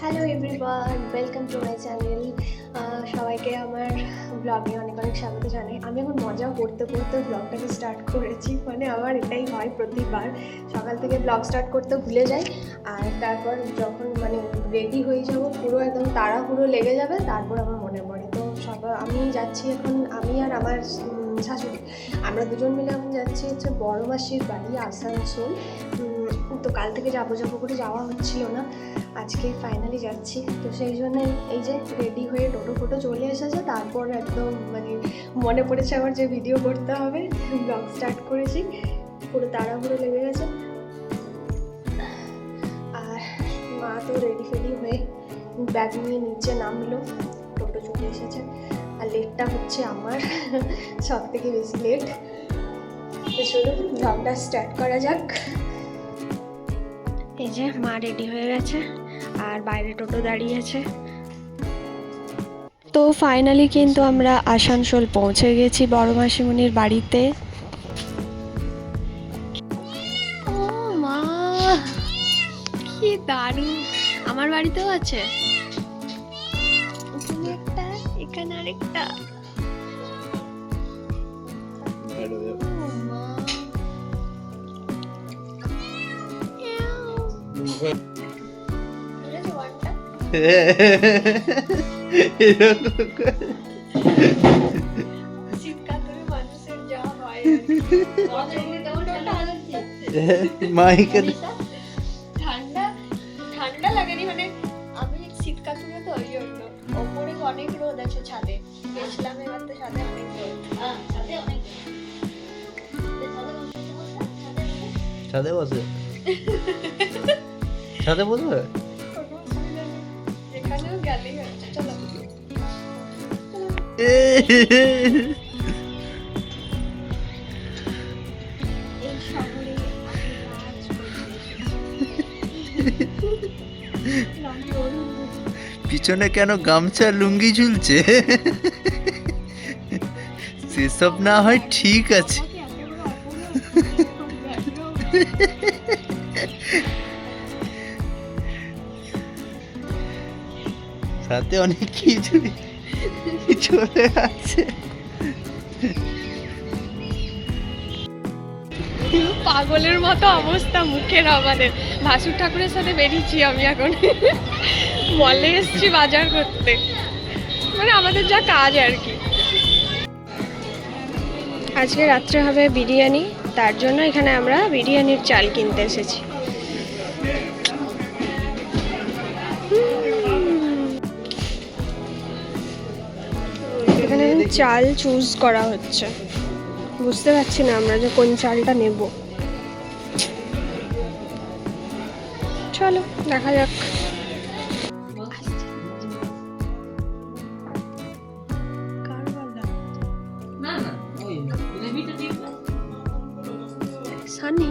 Hello everyone welcome to my channel সবাইকে আমার ব্লগে অনেক অনেক স্বাগত জানাই। আমি এখন মজা করতে করতে ব্লগটাকে স্টার্ট করেছি। মানে আমার এটাই হয় প্রতিবার। সকাল থেকে ব্লগ স্টার্ট করতে ভুলে যাই। আর তারপর যখন মানে রেডি হয়ে যাব, পুরো একদম তাড়াহুড়ো লেগে যাবে, তারপর আমার মনে পড়ে। তো সবাই আমি যাচ্ছি এখন, আমি আর আমার শাশুড়ি। আমরা দুজন মিলে এখন যাচ্ছি হচ্ছে বড় মাসির বাড়ি আসানসোল। তো কাল থেকে যাব যাব করে যাওয়া হচ্ছিল না। আজকে ফাইনালি যাচ্ছি। তো সেই জন্য এই যে রেডি হয়ে টোটো ফোটো চলে এসেছে। তারপর একদম মানে মনে পড়েছে আমার যে ভিডিও করতে হবে। ব্লগ স্টার্ট করেছি। পুরো তাড়াহুড়ো লেগে গেছে। আর মা তো রেডি ফেডি হয়ে ব্যাগ নিয়ে নিচে নামলো। টোটো চলে এসেছে। আর লেটটা হচ্ছে আমার। সব থেকে বেশি লেট তো চলুন ব্লগটা স্টার্ট করা যাক। এই যে মা রেডি হয়ে গেছে আর বাইরে টোটো দাঁড়িয়ে আছে। তো ফাইনালি কিন্তু আমরা আসানসোল পৌঁছে গেছি বড় মাসিমণির বাড়িতে। মা, কি দারুণ। আমার বাড়িতেও আছে। আরেকটা। মাইকে ঠান্ডা ঠান্ডা লাগেনি মানে আমি শীত কাতুরে তো ওই জন্য ওপরে অনেক রোদ আছে ছাদে গেছিলাম এবার ছাদে অনেক রোদ ছাদে বসে। ছাদে বসবে কাজ করতে পিছনে কেন গামছা লুঙ্গি ঝুলছে? সেসব না হয় ঠিক আছে। সাথে অনেক কিছু চলে আছে পাগলের মতো অবস্থা মুখের আমাদের ভাসুর ঠাকুরের সাথে বেরিয়েছি আমি এখন। মলে এসছি বাজার করতে। মানে আমাদের যা কাজ আর কি। আজকে রাত্রে হবে বিরিয়ানি তার জন্য এখানে আমরা বিরিয়ানির চাল কিনতে এসেছি। চাল চুজ করা হচ্ছে। বুঝতে পারছি না আমরা যে কোন চালটা নেব। চলো দেখা যাক। সানি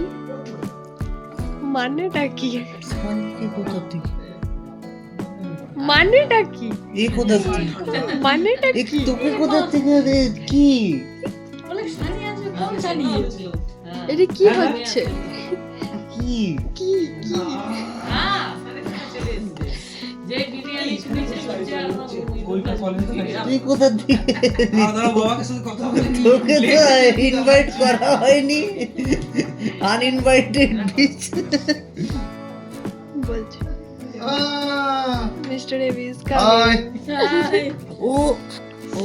মানেটা কি? মানেটা কি? এই কোথা থেকে? মানেটা কি? তোকে কোথা থেকে রে? কি? এটা কি হচ্ছে? কি? কি কি? তুই কোথা তোকে তো ইনভাইট করা হয়নি। Uninvited mister Avis hi coming ও ও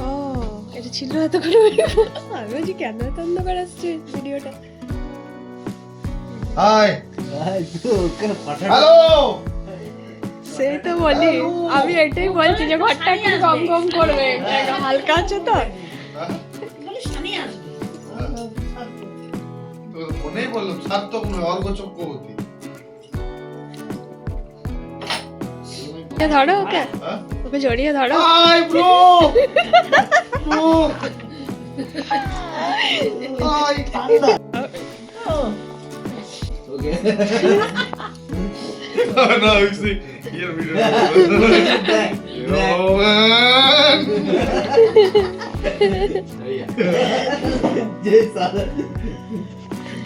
ও এটা ছিল এত করে আমি বলছি কেন এত অন্ধকার আসছে ভিডিওটা হাই হ্যালো সেই তো বলি আমি এটাই বলছি যে ঘরটা একটু কম কম করবে হালকা আছে তো। ফোনেই বললাম সার্থক নয় অর্ঘ চক্রবর্তী ধরো ওকে। হ্যাঁ? ওকে জড়িয়ে ধরো। Hi bro! Bro! Hi okay. no, you see,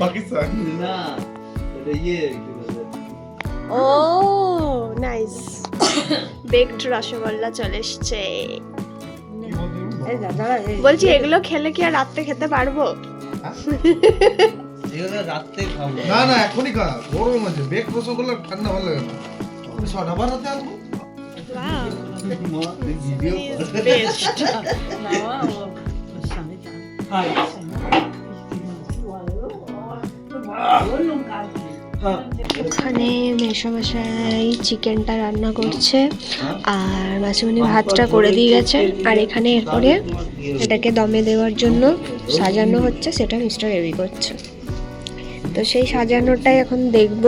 Pakistan না ইয়ে ও নাইস বেকড রসগোল্লা চলে এসছে। বলছি এগুলো খেলে কি আর রাত্রে খেতে পারব? না না এখনই খা গরম আছে বেক রসগোল্লা ঠান্ডা ভালো লাগে না। ছটা বার রাতে আসব ওখানে মেশামশাই চিকেনটা রান্না করছে আর মাসিমণি ভাতটা করে দিয়ে গেছে। আর এখানে এরপরে এটাকে দমে দেওয়ার জন্য সাজানো হচ্ছে, সেটা মিস্টার এভি করছে। তো সেই সাজানোটাই এখন দেখব।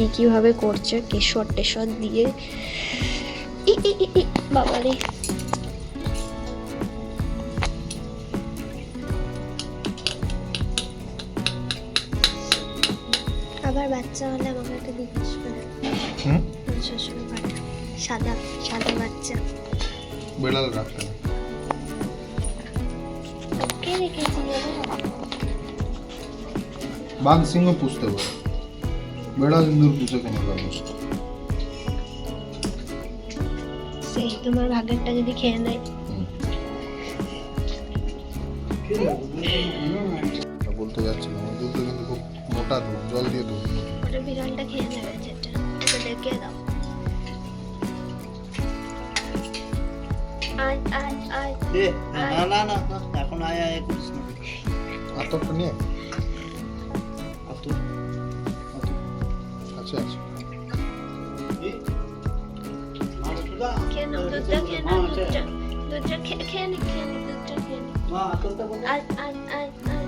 কি কীভাবে করছে কেশর টেশর দিয়ে। বাবারে। আবার বাচ্চা হলে আমাকে একটা জিজ্ঞেস করে। শ্বশুর সাদা সাদা বাচ্চা। বেড়াল রাখতে রেখেছি বাঘ সিংহ পুষতে পারে। বেড়াল ইন্দুর পুষে কেন মানুষ সেই তোমার ভাগেরটা যদি খেয়ে নেয়। বলতে যাচ্ছি না দুধটা কিন্তু খুব মোটা দুধ জল দিয়ে দুধ। ওটা বিড়ালটা খেয়ে নেবে যেটা ওটা ডেকে দাও। আয় আয় আয়। এ, না না না না, এখন আয় আয় করিস না। আতরটা নিয়ে অত খেয়ে নাও দুধটা খেয়ে নি খেয়ে নি দুধটা খেয়ে নি কোথায়?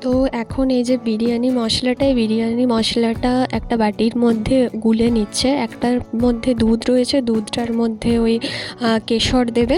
তো এখন এই যে বিরিয়ানি মশলাটা এই বিরিয়ানি মশলাটা একটা বাটির মধ্যে গুলে নিচ্ছে। একটার মধ্যে দুধ রয়েছে, দুধটার মধ্যে ওই কেশর দেবে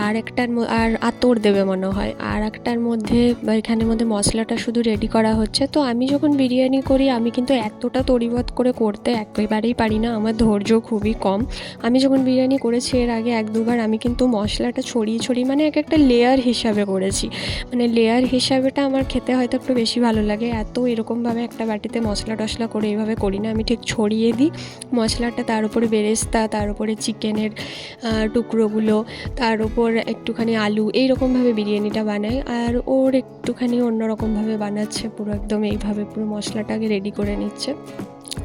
আর একটার আর আতর দেবে মনে হয়। আর একটার মধ্যে এখানের মধ্যে মশলাটা শুধু রেডি করা হচ্ছে। তো আমি যখন বিরিয়ানি করি, আমি কিন্তু এতটা তরিবত করে করতে একেবারেই পারি না। আমার ধৈর্য খুবই কম। আমি যখন বিরিয়ানি করেছি, এর আগে এক দুবার আমি কিন্তু মশলাটা ছড়িয়ে ছড়িয়ে মানে এক একটা লেয়ার হিসাবে করেছি। মানে লেয়ার হিসাবেটা আমার খেতে হয়তো একটু বেশি ভালো লাগে। এত এরকমভাবে একটা বাটিতে মশলা টশলা করে এইভাবে করি না। আমি ঠিক ছড়িয়ে দিই। মশলাটা তার উপরে বেরেস্তা, তার উপরে চিকেনের টুকরোগুলো, তার উপর একটুখানি আলু এইরকমভাবে বিরিয়ানিটা বানাই। আর ওর একটুখানি অন্যরকমভাবে বানাচ্ছে পুরো একদম এইভাবে পুরো মশলাটাকে রেডি করে নিচ্ছে।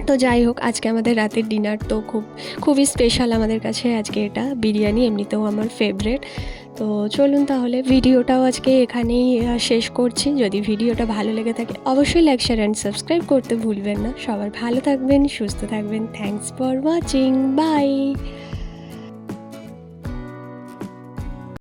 তো যাই হোক, আজকে আমাদের রাতের ডিনার তো খুব, খুবই স্পেশাল আমাদের কাছে আজকে এটা। বিরিয়ানি এমনিতেও আমার ফেভারেট তো চলুন তাহলে ভিডিওটাও আজকে এখানেই শেষ করছি। যদি ভিডিওটা ভালো লেগে থাকে, অবশ্যই লাইক শেয়ার অ্যান্ড সাবস্ক্রাইব করতে ভুলবেন না। সবার ভালো থাকবেন, সুস্থ থাকবেন। Thanks for watching by